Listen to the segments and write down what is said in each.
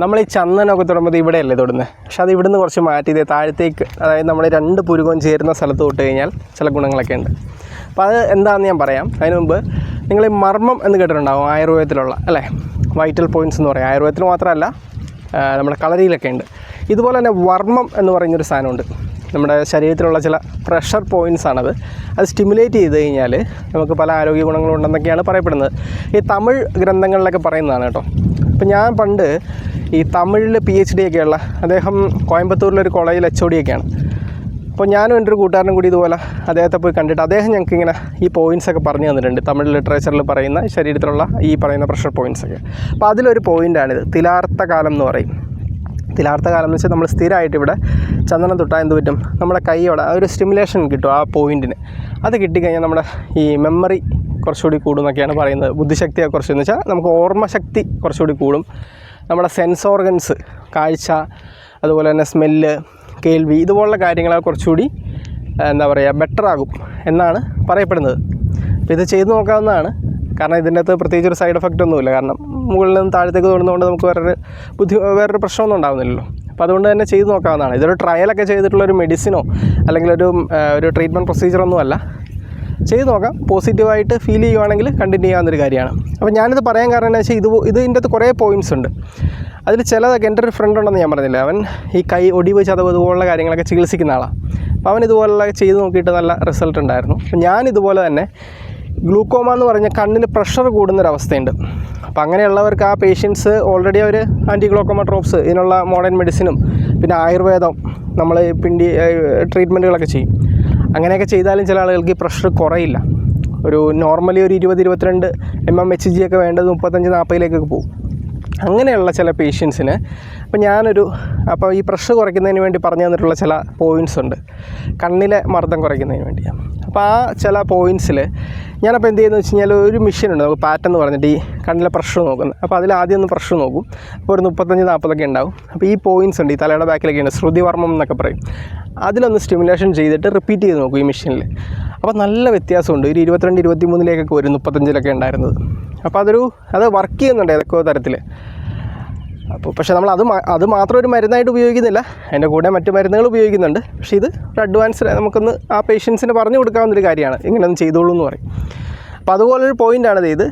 നമ്മൾ ഈ ചന്ദനമൊക്കെ തൊടുമ്പോൾ ഇവിടെയല്ലേ തൊടുന്നത് പക്ഷെ അത് ഇവിടുന്ന് കുറച്ച് മാറ്റി ഇതേ താഴത്തേക്ക് അതായത് നമ്മൾ രണ്ട് പുരുകവും ചേരുന്ന സ്ഥലത്ത് തൊട്ട് കഴിഞ്ഞാൽ ചില ഗുണങ്ങളൊക്കെ ഉണ്ട്. അപ്പോൾ അത് എന്താണെന്ന് ഞാൻ പറയാം. അതിന് മുമ്പ് നിങ്ങൾ ഈ മർമ്മം എന്ന് കേട്ടിട്ടുണ്ടാവും ആയുർവേദത്തിലുള്ള അല്ലേ? വൈറ്റൽ പോയിന്റ്സ് എന്ന് പറയും. ആയുർവേദത്തിൽ മാത്രമല്ല നമ്മുടെ കളരിയിലൊക്കെ ഉണ്ട്. ഇതുപോലെ തന്നെ വർമ്മം എന്ന് പറയുന്നൊരു സാധനമുണ്ട്. നമ്മുടെ ശരീരത്തിലുള്ള ചില പ്രഷർ പോയിന്റ്സ് ആണത്. അത് സ്റ്റിമുലേറ്റ് ചെയ്ത് കഴിഞ്ഞാൽ നമുക്ക് പല ആരോഗ്യ ഗുണങ്ങളും ഉണ്ടെന്നൊക്കെയാണ് പറയപ്പെടുന്നത്. ഈ തമിഴ് ഗ്രന്ഥങ്ങളിലൊക്കെ പറയുന്നതാണ് കേട്ടോ. അപ്പോൾ ഞാൻ പണ്ട് ഈ തമിഴിൽ പി എച്ച് ഡി ഒക്കെയുള്ള അദ്ദേഹം കോയമ്പത്തൂരിലൊരു കോളേജിൽ എച്ച് ഒ ഡി ഒക്കെയാണ്. അപ്പോൾ ഞാനും എന്റെ ഒരു കൂട്ടുകാരനും കൂടി ഇതുപോലെ അദ്ദേഹത്തെ പോയി കണ്ടിട്ട് അദ്ദേഹം ഞങ്ങൾക്ക് ഇങ്ങനെ ഈ പോയിൻസ് ഒക്കെ പറഞ്ഞു തന്നിട്ടുണ്ട്. തമിഴ് ലിറ്ററേച്ചറിൽ പറയുന്ന ശരീരത്തിലുള്ള ഈ പറയുന്ന പ്രഷർ പോയിൻസ് ഒക്കെ. അപ്പോൾ അതിലൊരു പോയിന്റാണിത് തിലാർത്ത കാലം എന്ന് പറയും. തിലാർത്ത കാലം എന്ന് വെച്ചാൽ നമ്മൾ സ്ഥിരമായിട്ട് ഇവിടെ ചന്ദനം തൊട്ടാൽ എന്ത് പറ്റും? നമ്മുടെ കൈയോടെ ആ ഒരു സ്റ്റിമുലേഷൻ കിട്ടും ആ പോയിന്റിന് അത് കിട്ടിക്കഴിഞ്ഞാൽ നമ്മുടെ ഈ മെമ്മറി കുറച്ചുകൂടി കൂടും എന്നൊക്കെയാണ് പറയുന്നത്. ബുദ്ധിശക്തിയെ കുറച്ച് എന്ന് വെച്ചാൽ നമുക്ക് ഓർമ്മശക്തി കുറച്ചുകൂടി കൂടും. നമ്മുടെ സെൻസ് ഓർഗൻസ് കാഴ്ച അതുപോലെ തന്നെ സ്മെല്ല് കേൾവി ഇതുപോലുള്ള കാര്യങ്ങളെ കുറച്ചുകൂടി എന്താ പറയുക ബെറ്റർ ആകും എന്നാണ് പറയപ്പെടുന്നത്. അപ്പോൾ ഇത് ചെയ്ത് നോക്കാവുന്നതാണ്. കാരണം ഇതിന്റെ അകത്ത് പ്രത്യേകിച്ച് ഒരു സൈഡ് എഫക്റ്റ് ഒന്നുമില്ല. കാരണം മുകളിൽ നിന്ന് താഴത്തേക്ക് തോന്നുന്നതുകൊണ്ട് നമുക്ക് വേറൊരു ബുദ്ധി വേറൊരു പ്രശ്നമൊന്നും ഉണ്ടാകുന്നില്ലല്ലോ അപ്പോൾ അതുകൊണ്ട് തന്നെ ചെയ്ത് നോക്കാവുന്നതാണ്. ഇതൊരു ട്രയലൊക്കെ ചെയ്തിട്ടുള്ള ഒരു മെഡിസിനോ അല്ലെങ്കിൽ ഒരു ഒരു ട്രീറ്റ്മെന്റ് പ്രൊസീജിയറൊന്നും അല്ല. ചെയ്ത് നോക്കാം. പോസിറ്റീവായിട്ട് ഫീൽ ചെയ്യുവാണെങ്കിൽ കണ്ടിന്യൂ ചെയ്യാവുന്നൊരു കാര്യമാണ്. അപ്പോൾ ഞാനിത് പറയാൻ കാരണം എന്താ വെച്ചാൽ ഇത് ഇത് ഇതിന്റെ അകത്ത് കുറേ പോയിന്റ്സ് ഉണ്ട്. അതിൽ ചിലതൊക്കെ എന്റെ ഒരു ഫ്രണ്ട് ഉണ്ടെന്ന് ഞാൻ പറഞ്ഞില്ല. അവൻ ഈ കൈ ഒടിവ് ചതവ് ഇതുപോലുള്ള കാര്യങ്ങളൊക്കെ ചികിത്സിക്കുന്ന ആളാണ് അപ്പോൾ അവൻ ഇതുപോലുള്ള ചെയ്ത് നോക്കിയിട്ട് നല്ല റിസൾട്ട് ഉണ്ടായിരുന്നു. അപ്പോൾ ഞാൻ ഇതുപോലെ തന്നെ ഗ്ലൂക്കോമ എന്ന് പറഞ്ഞ കണ്ണിന് പ്രഷർ കൂടുന്നൊരവസ്ഥയുണ്ട് അപ്പോൾ അങ്ങനെയുള്ളവർക്ക് ആ പേഷ്യൻസ് ഓൾറെഡി അവർ ആന്റി ഗ്ലോക്കോമ ഡ്രോപ്സ് ഇതിനുള്ള മോഡേൺ മെഡിസിനും പിന്നെ ആയുർവേദം നമ്മൾ പിണ്ടി ട്രീറ്റ്മെന്റുകളൊക്കെ ചെയ്യും. അങ്ങനെയൊക്കെ ചെയ്താലും ചില ആളുകൾക്ക് ഈ പ്രഷർ കുറയില്ല. ഒരു നോർമലി ഒരു ഇരുപത് ഇരുപത്തിരണ്ട് എം എം എച്ച് ജി ഒക്കെ വേണ്ടത് മുപ്പത്തഞ്ച് നാൽപ്പതിലേക്കൊക്കെ പോകും. അങ്ങനെയുള്ള ചില പേഷ്യൻസിന് അപ്പോൾ ഞാനൊരു അപ്പോൾ ഈ പ്രഷർ കുറയ്ക്കുന്നതിന് വേണ്ടി പറഞ്ഞു തന്നിട്ടുള്ള ചില പോയിന്റ്സ് ഉണ്ട്. കണ്ണിലെ മർദ്ദം കുറയ്ക്കുന്നതിന് വേണ്ടി അപ്പോൾ ആ ചില പോയിന്റ്സിൽ ഞാനപ്പോൾ എന്ത് ചെയ്യുന്നത് വെച്ച് കഴിഞ്ഞാൽ ഒരു മെഷീൻ ഉണ്ട് നമുക്ക് പാറ്റ് എന്ന് പറഞ്ഞിട്ട് ഈ കണ്ണിലെ പ്രഷർ നോക്കുന്നത്. അപ്പോൾ അതിൽ ആദ്യം ഒന്ന് പ്രഷർ നോക്കും. അപ്പോൾ ഒരു മുപ്പത്തഞ്ച് നാൽപ്പതൊക്കെ ഉണ്ടാവും. അപ്പോൾ ഈ പോയിന്റ്സ് ഉണ്ട് ഈ തലയുടെ ബാക്കിലൊക്കെ ഉണ്ട് ശ്രുതിവർമ്മം എന്നൊക്കെ പറയും. അതിലൊന്ന് സ്റ്റിമുലേഷൻ ചെയ്തിട്ട് റിപ്പീറ്റ് ചെയ്ത് നോക്കും ഈ മെഷീനിൽ അപ്പോൾ നല്ല വ്യത്യാസമുണ്ട്. ഒരു ഇരുപത്തിരണ്ട് ഇരുപത്തി മൂന്നിലേക്കൊക്കെ വരും മുപ്പത്തഞ്ചിലൊക്കെ ഉണ്ടായിരുന്നത്. അപ്പോൾ അതൊരു അത് വർക്ക് ചെയ്യുന്നുണ്ട് ഏതൊക്കെയോ തരത്തിൽ അപ്പോൾ പക്ഷേ നമ്മൾ അത് അത് മാത്രം ഒരു മരുന്നായിട്ട് ഉപയോഗിക്കുന്നില്ല. അതിന്റെ കൂടെ മറ്റു മരുന്നുകൾ ഉപയോഗിക്കുന്നുണ്ട്. പക്ഷേ ഇത് ഒരു അഡ്വാൻസ് നമുക്കൊന്ന് ആ പേഷ്യൻസിന് പറഞ്ഞു കൊടുക്കാവുന്നൊരു കാര്യമാണ്. ഇങ്ങനെ ഒന്ന് ചെയ്തോളൂ എന്ന് പറയും. അപ്പോൾ അതുപോലൊരു പോയിന്റാണ് ഇത്.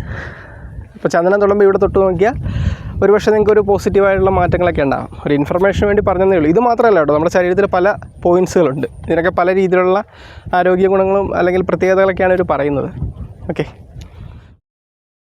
ഇപ്പോൾ ചന്ദനം തൊടുമ്പോൾ ഇവിടെ തൊട്ട് നോക്കിയാൽ ഒരു പക്ഷേ നിങ്ങൾക്ക് ഒരു പോസിറ്റീവായിട്ടുള്ള മാറ്റങ്ങളൊക്കെ ഉണ്ടാകും ഒരു ഇൻഫർമേഷന് വേണ്ടി പറഞ്ഞതേ ഉള്ളൂ. ഇത് മാത്രമല്ല കേട്ടോ നമ്മുടെ ശരീരത്തിൽ പല പോയിൻസുകളുണ്ട് ഇതിനൊക്കെ പല രീതിയിലുള്ള ആരോഗ്യ ഗുണങ്ങളും അല്ലെങ്കിൽ പ്രത്യേകതകളൊക്കെയാണ് ഇവർ പറയുന്നത്. ഓക്കെ